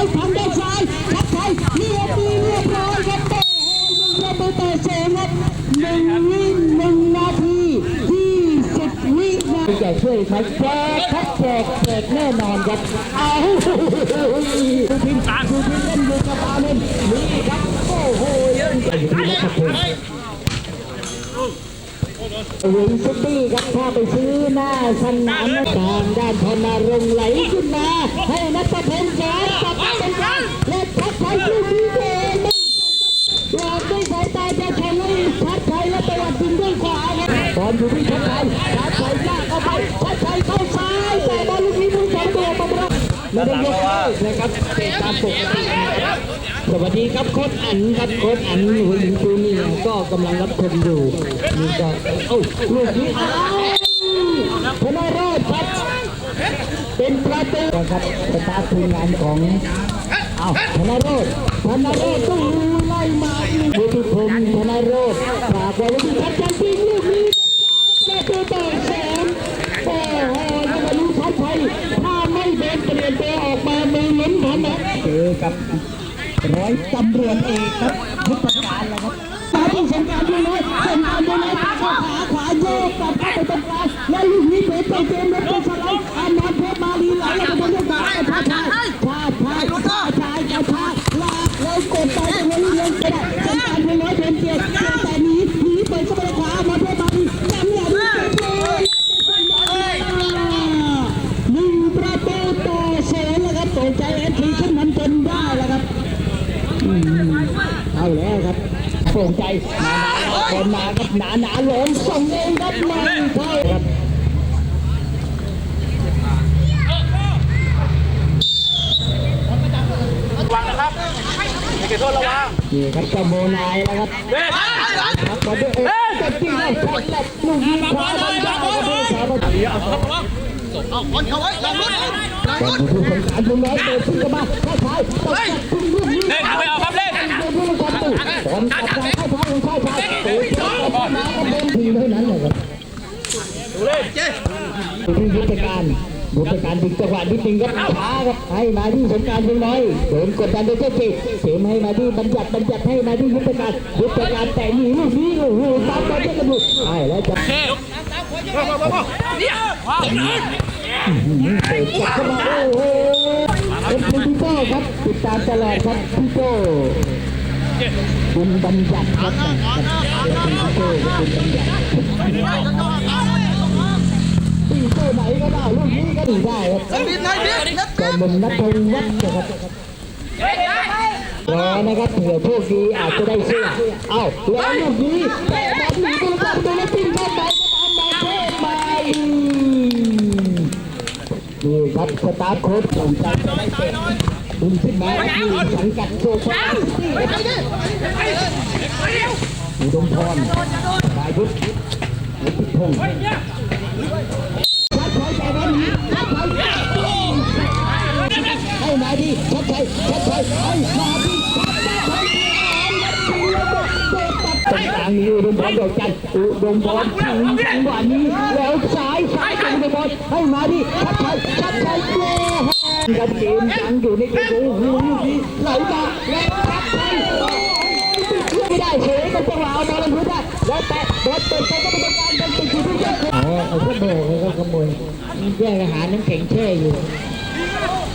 ไม่ทำได้วยซ้ายทับไทยเรียบดีเรียบร้อยครับโอ้โหประตูต่อสองครับหนึ่งวิหนึ่งนาทีที่สิบวินาทีจะช่วยไหมแจกครับแจกแจกแน่นอนครับเอาดูพิมพ์ดูพินเล่นดูกระบาเล่นนี่ครับโอ้โหยังอยู่ที่นักพงศ์ หวินซิตี้ครับถ้าไปซื้อหน้าสนามทางด้านพนารงไหลขึ้นมา ให้นัทพงศ์แสนกับเป็นการและทัดไทยลูกนี้เองหลอกด้วยสายตาจะแข่งให้ทัดไทยและประวัติยิงด้วยขวาครับบอลอยู่ที่ทัดไทยทัดไทยลากเข้าไปทัดไทยเข้าซ้ายแต่บอลลูกนี้มึงสองตัวมารับไม่ได้ยกเลิกนะครับเตะตามปกติ สวัสดีครับโค้ชอันครับโค้ชอันหัวหินจูนียร์ก็กำลังรับชมอยู่นี่ก็เอ้าลูกนี้อ้าวพนาโรดครับเป็นประตูนะครับสตาร์ททีมงานของอ้าวธนโรธธนโรธต้องไล่มาบุตรพงศ์ธนโรธฝากไว้ที่ทัดใจจริงลูกนี้ประตูต่อแสนโอ้โหยังไม่รู้ชัดไทยถ้าไม่เดินเปลี่ยนตัวออกมามือล้นหันนะเจอกับ ร้อยตำรวจเอกครับทุกประการแล้วครับสาที่สงการดูน้อยสงการดูน้อยขาขวาโยกกลับเข้าไปตรงกลางและลูกนี้เป็นไปเกมรถไปสไลด์อานนท์เพชรมาลีไหลแล้วก็เป็นยกขาชาชาชาชาชาชาชาชาลากแล้วกดไปตรงนี้ยังไม่ได้สงการด้วยน้อยเป็นเกียรติแต่หนีหนีไปก็ไปขวามาเพชรมาลียังไม่ได้เลยหนึ่งประตูต่อเสียแล้วครับตกใจเอฟซีขึ้นนำจนได้แล้วครับ เอาแล้วครับโปร่งใจหนาหนาคนมาครับหนาหนาหลงส่งเองครับไม่เข้าครับวางนะครับมีเกโทษระวังนี่ครับเจ้าโมนายแล้วครับเบ้ครับก็ด้วยเอ๊ะจะจริงแล้วช็อตแรกลูกยิงขวาบอลยาวครับผู้สาวครับเอาคนเขาไว้ลองรถลองรถผู้สงสารลุงน้อยเปิดขึ้นมาเข้าท้ายเข้าท้ายคุณลูกนี้เล่นทำไม่เอาครับเล่น เป็นผู้ประตูบอลกลับมาเข้าท้ายของเข้าท้ายเตะเข้ามาก็เป็นทีเท่านั้นเลยครับ ดูเล่น ที่ ยุทธการยุทธการดึงจังหวะนิดนึงครับช้าครับให้มาที่สงการลุงน้อยโดนกดดันโดยเจ้าเจเสียมให้มาที่บัญญัติบัญญัติให้มาที่ยุทธการยุทธการแต่หนีลูกนี้โอ้โหตามบอลเจ้ากระดูกใช่แล้วจะเนี่ยว้าวเตะกดเข้ามาโอ้โหเป็นพี่โก้ครับติดตามตลอดครับพี่โก้คุณบัญญัติครับพี่โก้คุณบัญญัติ พี่โก้ไหนก็ได้ลูกนี้ก็ดีได้ครับบินให้บินนัดแต่มุมนัทพงศ์วัดนะครับรอนะครับเผื่อโชคดีอาจจะได้เสื้อเอ้าแล้วลูกนี้เตะบอลหนีตัวกลับตัวแล้วปิ้งเข้าไปตามมาเทพมานี่ครับสตาร์โค้ชของใจจะได้เตะดึงขึ้นมาที่สังกัดโซฟาอุดมพรสายยุทธวุฒิพงศ์ ชัดชัยแต่วันนี้ชัดชัยให้มาดิชัดชัยชัดชัยให้มาดิตรงกลางนี้อุดมพรดอกจันอุดมพรถึงจังหวะนี้แล้วซ้ายซ้ายของอุดมพรให้มาดิชัดชัยชัดชัยโอ้โหกันเกมยังอยู่ในกระดูกหูลูกนี้ไหลมาแล้วชัดชัยไม่ได้เฉยเป็นจังหวะเอาบอลลุ้นได้แล้วแตะบอลเปิดไปก็เป็นการเป็นจุดที่ยอดอ๋อเอาพวกโบกเลยก็ขโมย มีแย่งอาหารน้ำแข็งแช่อยู่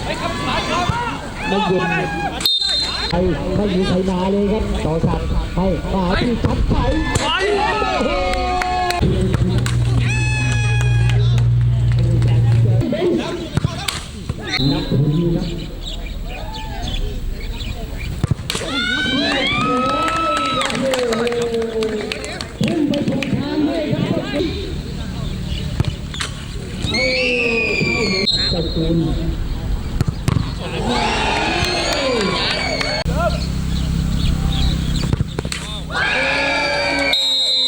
ไม่เย็นไปไม่มีใครมาเลยครับต่อสัตว์ให้มาที่ชัดชัย คุณ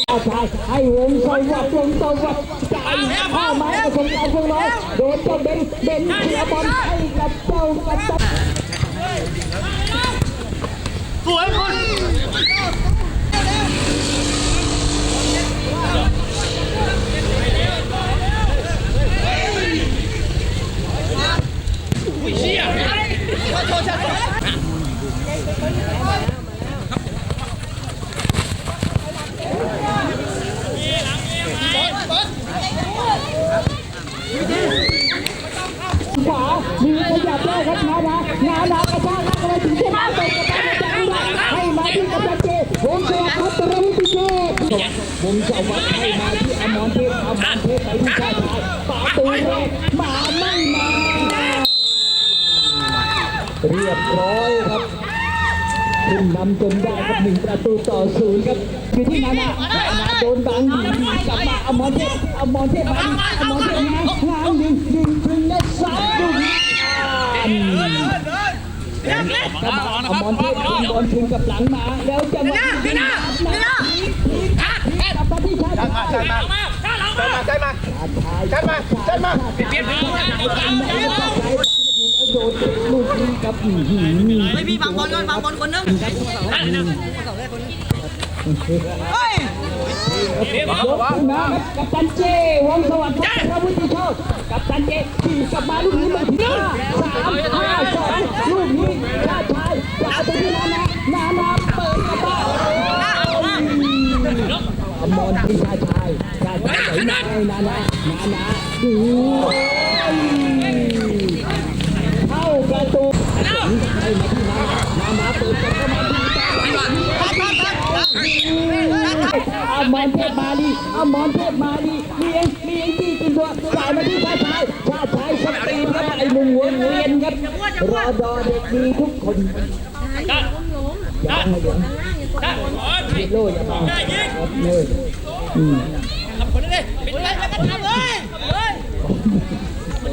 อาชายให้วงสวัสดิ์วงสวัสดิ์จ่ายเข้ามาสงการพวกน้อยโดนเจ้าเบนเบนเสียบอลให้กับเจ้ากับเจ้าสวยคุณ ขวา มีขยับได้ครับนาดานานากระชากอะไรถึงเส้นตกกระชากจากนี้ให้มาที่กระชากเจผมจะพัฒนาวิธีเกมผมจะวัาให้มาที่อมนเทพอมนเทพไปที่ชายช่ยปาตัวแรกมาไม่มา เรียบร้อยครับ ขึ้นนำจนได้ครับหนึ่งประตูต่อศูนย์ครับอยู่ที่นานานานาโดนบังดีกลับมาอมรเทพอมรเทพมาดิอมรเทพงานงานยิงยิงถึงและซัดลูกนี้กลับมาอมรเทพยิงบอลถึงกับหลังมาแล้วจะมาดีนะดีนะกลับมาที่ชาติชายใจมาใจมาใจมาใจมาเปลี่ยนโดน ลูกนี้กับหืมไม่พี่บังบอลก่อนบังบอลคนนึงเฮ้ยยกขึ้นมากับตันเจวงสวัสดิ์พระวุฒิโชคกับตันเจขี่กลับมาลูกนี้มาที่ห้าสามห้าสองลูกนี้ชาติชายจะเอาไปที่นานานานาเปิดกระบ้าอมรที่ชาติชายชาติชายนานานานาดูเข้าประตูให้มาที่นานานานาเปิดกระบ้า อมรเทพมาลีอมรเทพมาลีมีเองมีเองที่กินตัวจ่ายมาที่ชาติชายชาติชายสตรีมครับไอ้หนุ่มหัวเวียนครับรอดอเด็กดีทุกคนอย่าให้เดี๋ยวยิงโล่อย่ามาครับเลยอืมคน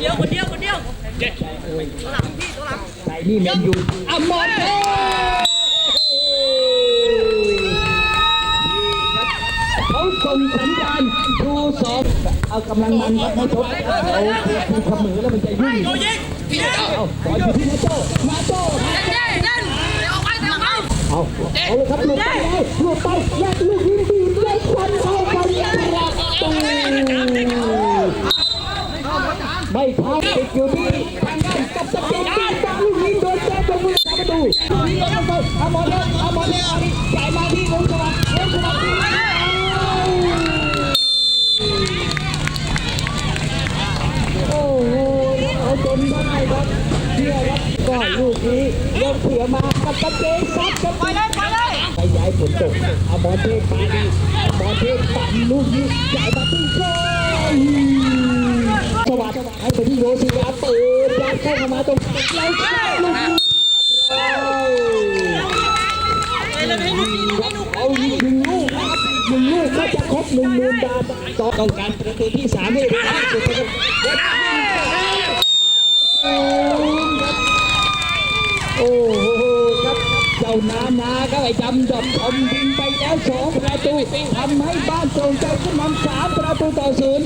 เดียวคนเดียวคนเดียวใส่นี่แมนยูอมรเทพ สองเอากำลังมันครับไม่ทบเอาคือเสมอแล้วมันจะยุ่งเอาต่อยอยู่ที่นาโจ้นาโจ้เอาเอาเลยครับหลุดไปหลุดไปแยกลูกยิงดีได้ควันเข้าไปประตูไม่เข้าติดอยู่ที่ทางด้านกับตะเกียบตีตาลูกยิงโดนแจ้งตรงมือประตูลูกนี้โดนประตูเอาบอลเลยเอาบอลเลยเอาดิจ่ายมาที่วงสวัสดิ์วงสวัสดิ์ยิงโอ้โหเอาจนได้ครับเชื่อครับก็ลูกนี้ยกเสือมากับตะเกียบซัดกับ ไปเลยไปเลย ไปย้ายฝนตกเอาบอลเทพมาดีเอาบอลเทพปั่นลูกนี้ จ่ายมาที่โชยสวัสดิ์ให้ไปที่โยศิยาเปิดยัดเข้ามาตรงแล้วชาลูกเอาหนึ่งลูกหนึ่งลูกก็จะครบหนึ่งหมื่นบาทต่อต้องการประตูที่สามให้ได้สุดนะครับโอ้โหครับเจ้า นานาก็ไอ้ดำดบทอมยิงไปแล้วสองประตูทำให้บ้านตรงใจขึ้นนำสามประตูต่อศูนย์